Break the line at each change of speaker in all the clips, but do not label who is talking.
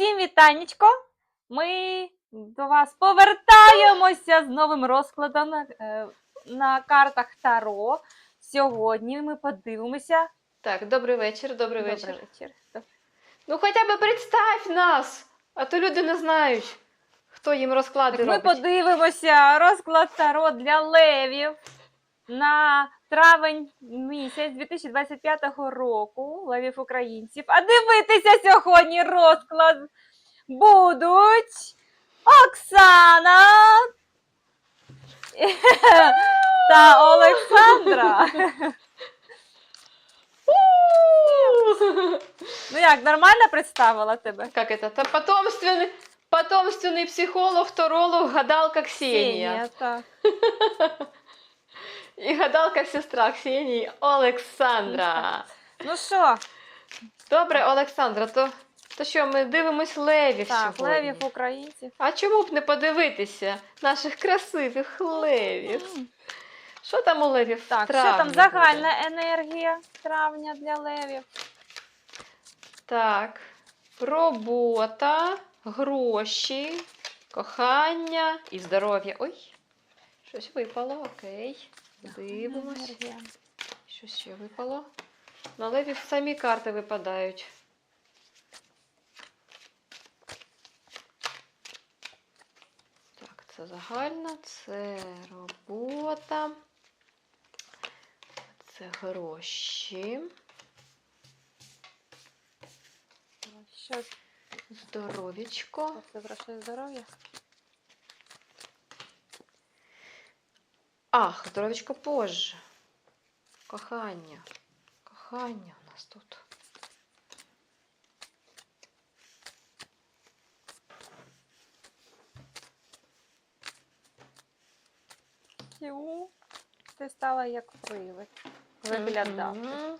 Усім вітанечко! Ми до вас повертаємося з новим розкладом е, на картах Таро. Сьогодні ми подивимося.
Так, добрий вечір, добрий вечір.
Добрий вечір.
Ну хоча б представь нас, а то люди не знають, хто їм розклади
Так, ми подивимося розклад Таро для левів на травень місяць 2025 року левів українців. А дивитися сьогодні розклад будуть Оксана та Олександра. Ну як, нормально представила тебе?
Как это? Та потомственний, потомственний психолог, торолог, гадалка Ксенія.
так.
І гадалка сестра Ксенії Олександра.
Ну що,
Добре, Олександра, то, то що, ми дивимось левів
так,
сьогодні?
левів українців.
А чому б не подивитися наших красивих левів? Що там у левів?
Так, що
травні
там
буде?
загальна енергія травня для левів?
Так, робота, гроші, кохання і здоров'я. Ой, щось випало, окей. Дивимось. Що ще випало? На левів самі карти випадають. Так, це загальна, це робота. Це гроші,
Що
здоров'ячко.
це грошей здоров'я?
Ах, здоров'ячко позже. Кохання. Кохання у нас тут.
Тю. Ти стала як привид. Виглядав.
Мгм.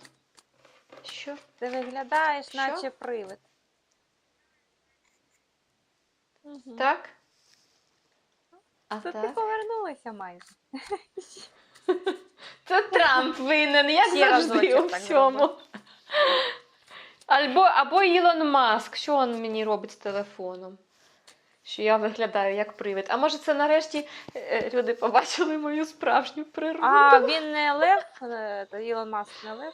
Що?
Ти виглядаєш,
Що?
наче привид. Мгм.
Так? А
То ти
так?
повернулася майже.
Це Трамп винен, як
Ще
завжди
разочок
у
так
всьому. Або, або Ілон Маск, що він мені робить з телефоном? Що я виглядаю як привид. А може це нарешті е, люди побачили мою справжню природу?
А він не лев, е, Ілон Маск не лев.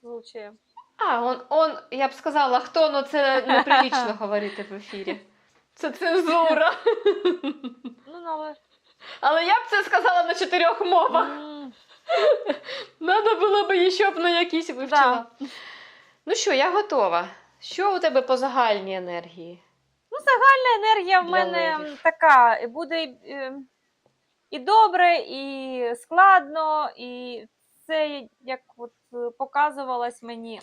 Случаєм.
А, он, он, я б сказала, хто, ну це неприлічно говорити в ефірі. Це цензура.
Ну, ну, але.
Але я б це сказала на чотирьох мовах. Надо було б її, щоб на якісь вивчила. Ну що, я готова. Що у тебе по загальній енергії?
Ну, загальна енергія в
Для
мене
левів.
така, буде і, е, і добре, і складно, і це як от е, показувалось мені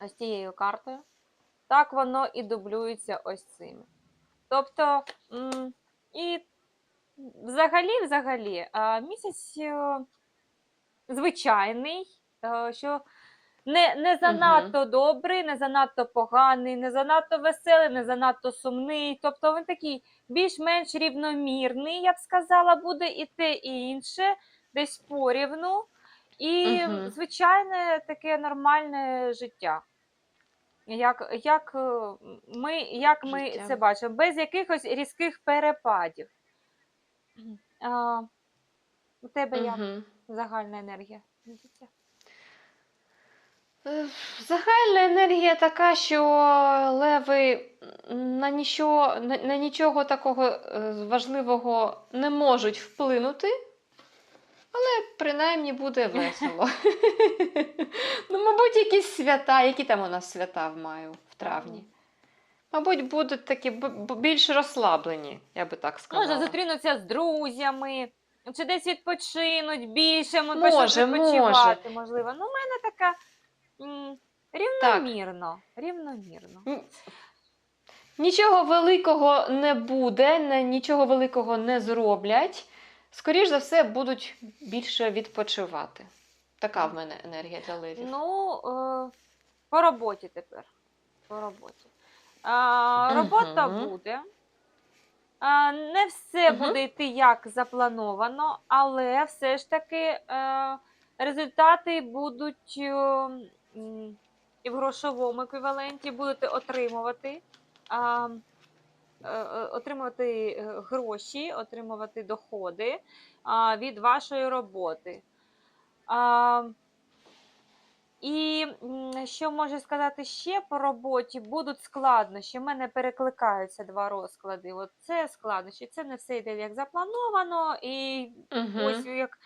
ось цією картою, так воно і дублюється ось цими. Тобто, і взагалі, взагалі, місяць е, звичайний, е, що не, не занадто добрий, не занадто поганий, не занадто веселий, не занадто сумний. Тобто він такий більш-менш рівномірний, я б сказала, буде і те, і інше, десь порівну. І
Мгм.
звичайне таке нормальне життя. Як, як, е, ми, як ми
Життя.
це бачимо, без якихось різких перепадів. А, у тебе як загальна енергія? життя?
Е, Загальна енергія така, що леви на нічого, на, на нічого такого е, важливого не можуть вплинути, але принаймні буде весело. ну, мабуть, якісь свята, які там у нас свята в маю, в травні. Мабуть, будуть такі більш розслаблені, я би так сказала.
Може зустрінуться з друзями, чи десь відпочинуть більше, ми
Може,
відпочивати, можливо. Ну, у мене така м, рівномірно. Рівномірно.
Нічого великого не буде, нічого великого не зроблять. Скоріш за все, будуть більше відпочивати. Така в мене енергія для левів.
Ну, е, по роботі тепер. По роботі. А, робота
Мгм.
буде. А, не все
Мгм.
буде йти як заплановано, але все ж таки е, результати будуть е, і в грошовому еквіваленті будете отримувати. А, отримувати е, гроші, отримувати доходи від вашої роботи. І що можу сказати ще по роботі? Будуть складнощі. У мене перекликаються два розклади. От це складнощі, це не все йде як заплановано, і ось
Угу.
як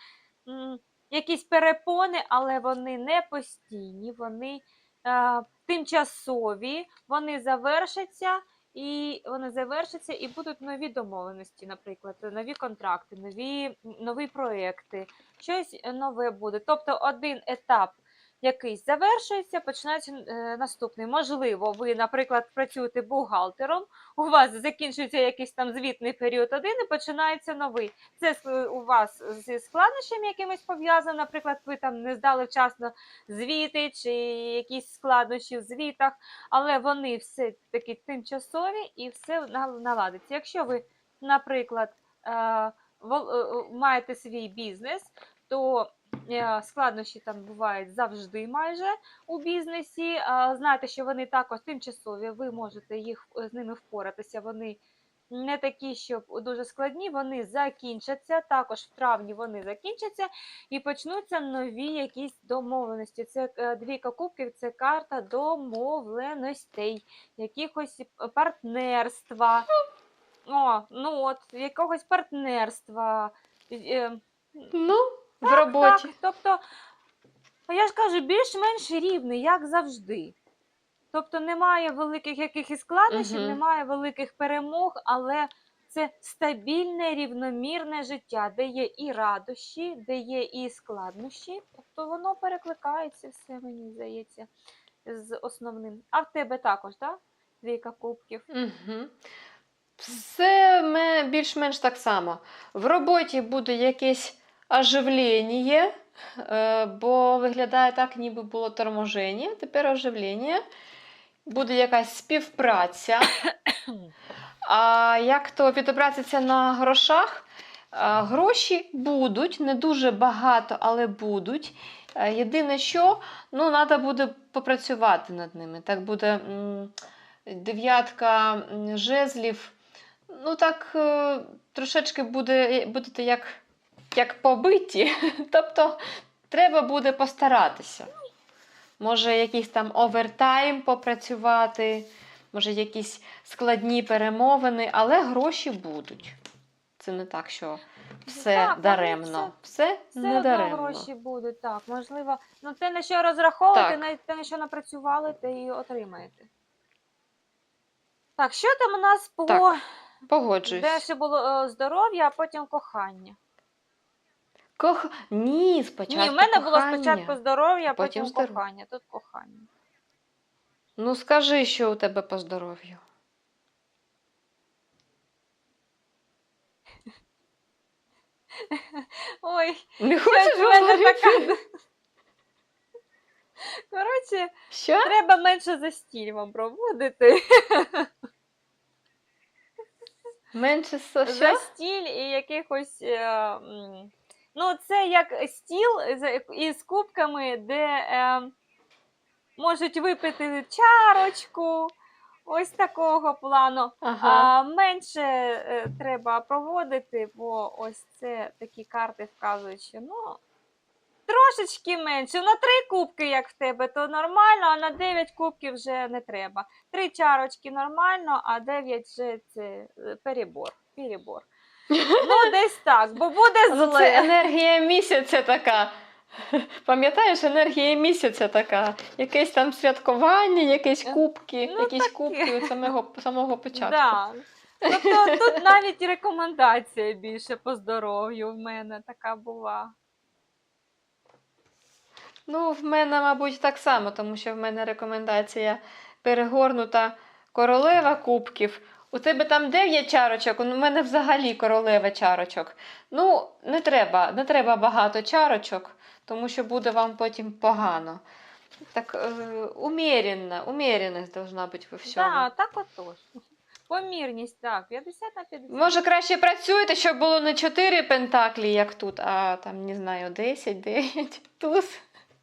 якісь перепони, але вони не постійні, вони е, тимчасові, вони завершаться. І вони завершаться, і будуть нові домовленості, наприклад, нові контракти, нові, нові проекти, щось нове буде. Тобто один етап якийсь завершується, починається е, наступний. Можливо, ви, наприклад, працюєте бухгалтером, у вас закінчується якийсь там звітний період один і починається новий. Це у вас зі складнощами якимись пов'язано, наприклад, ви там не здали вчасно звіти чи якісь складнощі в звітах, але вони все таки тимчасові і все на- наладиться. Якщо ви, наприклад, е, е, маєте свій бізнес, то е, складнощі там бувають завжди майже у бізнесі. А, Знайте, що вони також тимчасові, ви можете їх е, з ними впоратися. Вони не такі, щоб дуже складні, вони закінчаться. Також в травні вони закінчаться і почнуться нові якісь домовленості. Це е, двійка кубків, це карта домовленостей, якихось партнерства. О, ну от, якогось партнерства.
Ну, в роботі.
так, тобто, я ж кажу, більш-менш рівний, як завжди. Тобто немає великих якихось складнощів,
Мгм.
немає великих перемог, але це стабільне, рівномірне життя, де є і радощі, де є і складнощі. Тобто воно перекликається все, мені здається, з основним. А в тебе також, так? Двійка кубків.
Угу. Все ме- більш-менш так само. В роботі буде якесь оживлення, е, бо виглядає так, ніби було торможення, тепер оживлення. Буде якась співпраця. А як то відобразиться на грошах? Гроші будуть, не дуже багато, але будуть. Е, Єдине, що ну, треба буде попрацювати над ними. Так буде дев'ятка жезлів. Ну, так е, трошечки буде, будете як, як побиті. Тобто треба буде постаратися. Може, якийсь там овертайм попрацювати, може, якісь складні перемовини, але гроші будуть. Це не так, що все
Так,
даремно. Все,
Все
не даремно.
гроші будуть, так. Можливо, ну те, на що розраховуєте,
Так.
на те, на що напрацювали, те і отримаєте. Так, що там у нас по
Так, Погоджуюсь.
де ще було е, здоров'я, а потім кохання?
Кох... Ні, спочатку.
Ні, в мене було спочатку здоров'я, а
потім
потім кохання. Тут кохання.
Ну, скажи, що у тебе по здоров'ю.
Ой,
Не хочеш
в мене така. Коротше,
Що?
треба менше за стіль вам проводити.
Менше що?
стіль і якихось. е, Ну, це як стіл із кубками, де е, можуть випити чарочку, ось такого плану.
Ага.
А менше е, треба проводити, бо ось це такі карти вказують, що ну. Трошечки менше. На три кубки, як в тебе, то нормально, а на 9 кубків вже не треба. Три чарочки нормально, а 9 вже це е, перебор. перебор. Ну, десь так, бо буде
Ну, це енергія місяця така. Пам'ятаєш, енергія місяця така. Якесь там святкування, якісь
Е,
кубки,
ну,
якісь
таке.
кубки від самого, самого початку.
Да. Тобто тут навіть рекомендація більше по здоров'ю в мене така була.
Ну, в мене, мабуть, так само, тому що в мене рекомендація перегорнута королева кубків. У тебе там 9 чарочок, у мене взагалі королева чарочок. Ну, не треба, не треба багато чарочок, тому що буде вам потім погано. Так, е, умеренно, умеренность должна бути во всьому.
Да, так отож. Помірність, так, 50 на 50.
Може, краще працюйте, щоб було не 4 пентаклі, як тут, а там, не знаю, 10, 9, туз,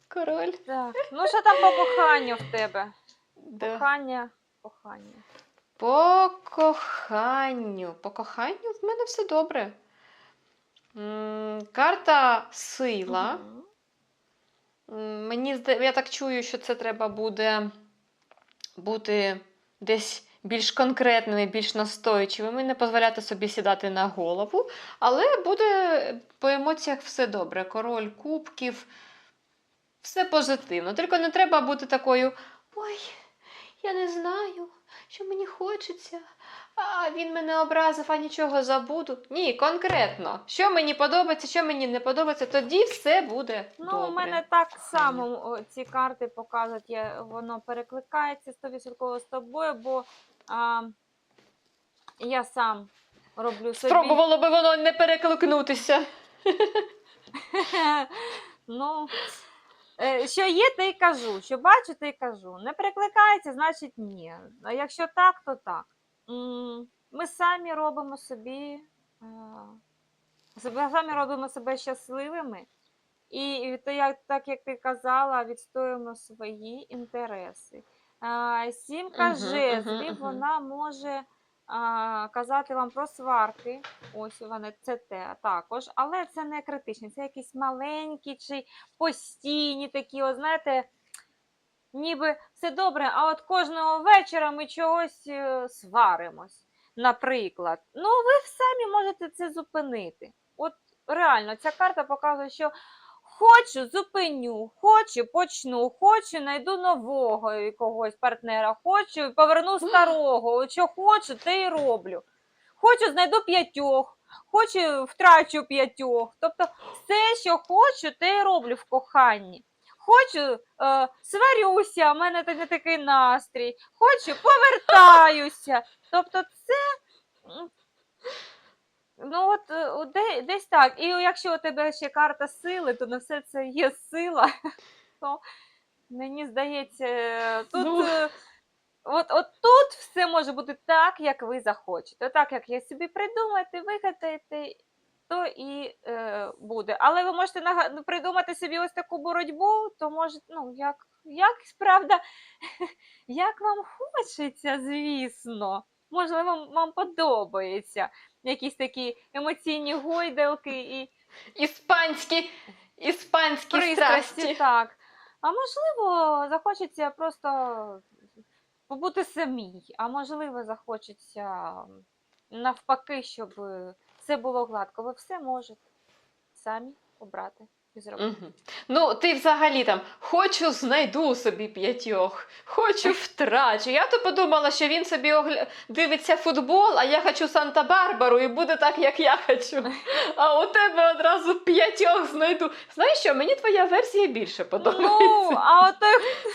король.
Так. Ну, що там по коханню в тебе?
Да.
Кохання, кохання.
По коханню. По коханню в мене все добре. Карта сила. Мені я так чую, що це треба буде бути десь більш конкретними, більш настойчивими, не дозволяти собі сідати на голову, але буде по емоціях все добре. Король кубків, все позитивно. Тільки не треба бути такою. Ой, я не знаю, що мені хочеться. А він мене образив, а нічого забуду. Ні, конкретно. Що мені подобається, що мені не подобається, тоді все буде
Ну,
добре.
у мене так само о, ці карти показують, я, воно перекликається 100% з тобою, бо а, я сам роблю собі.
Спробувало би воно не перекликнутися.
ну, що є, те й кажу. Що бачу, те й кажу. Не перекликається, значить ні. А якщо так, то так. Ми самі робимо собі, а, себе- самі робимо себе щасливими. І то, як, так як ти казала, відстоюємо свої інтереси. Сімка жезлів, вона може казати вам про сварки. Ось вони це те також, але це не критичні, це якісь маленькі чи постійні такі, от, знаєте, ніби все добре, а от кожного вечора ми чогось е, сваримось. Наприклад, ну ви самі можете це зупинити. От реально, ця карта показує, що хочу, зупиню, хочу, почну, хочу, знайду нового якогось партнера, хочу, поверну старого, що хочу, те й роблю. Хочу, знайду п'ятьох, хочу, втрачу п'ятьох. Тобто все, що хочу, те й роблю в коханні. Хочу, е, сварюся, в мене не такий настрій. Хочу, повертаюся. Тобто це. Ну, от, е, от де- десь так. І якщо у тебе ще карта сили, то на все це є сила. То мені здається, е, тут.
Ну.
е, От, от тут все може бути так, як ви захочете. Так, як я собі придумаєте, вигадаєте, то і е, буде. Але ви можете нага- ну, придумати собі ось таку боротьбу, то може, ну, як, як правда, як вам хочеться, звісно. Можливо, вам, вам подобається якісь такі емоційні гойдалки і
Іспанські, іспанські
пристрасті,
страсті.
так. А можливо, захочеться просто побути самій, а можливо, захочеться навпаки, щоб все було гладко. Ви все можете самі обрати і зробити.
Мгм. Ну, ти взагалі там хочу знайду собі п'ятьох, хочу втрачу. Я то подумала, що він собі огля... дивиться футбол, а я хочу Санта-Барбару, і буде так, як я хочу. А у тебе одразу п'ятьох знайду. Знаєш що, мені твоя версія більше подобається.
Ну, а от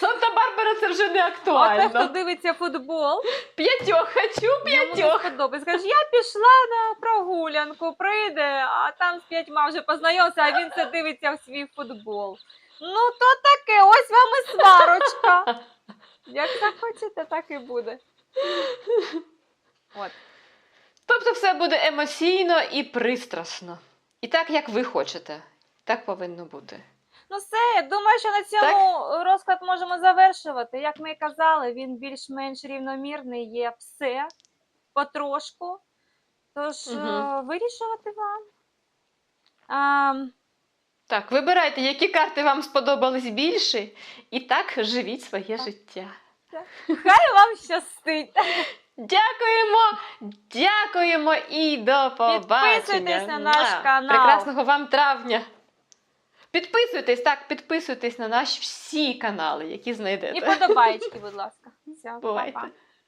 Санта-Барбара це вже не
а той, хто дивиться футбол,
П'ятьох хочу, п'ятьох.
сподобається. Я пішла на прогулянку, прийде, а там з п'ятьма вже познайомився, а він це дивиться в свій футбол. Ну, то таке, ось вам і сварочка. Як захочете, так і буде. От.
Тобто все буде емоційно і пристрасно. І так, як ви хочете. Так повинно бути.
Ну все, я думаю, що на цьому розклад можемо завершувати. Як ми і казали, він більш-менш рівномірний, є все потрошку. Тож
Мгм.
вирішувати вам. А,
Так, вибирайте, які карти вам сподобались більше, і так живіть своє
Так.
життя.
хай вам щастить.
Дякуємо, дякуємо і до побачення.
Підписуйтесь на наш канал.
Прекрасного вам травня. Підписуйтесь, так, підписуйтесь на наші всі канали, які знайдете.
І подобаєчки, будь ласка. Все,
Бувайте.
па-па.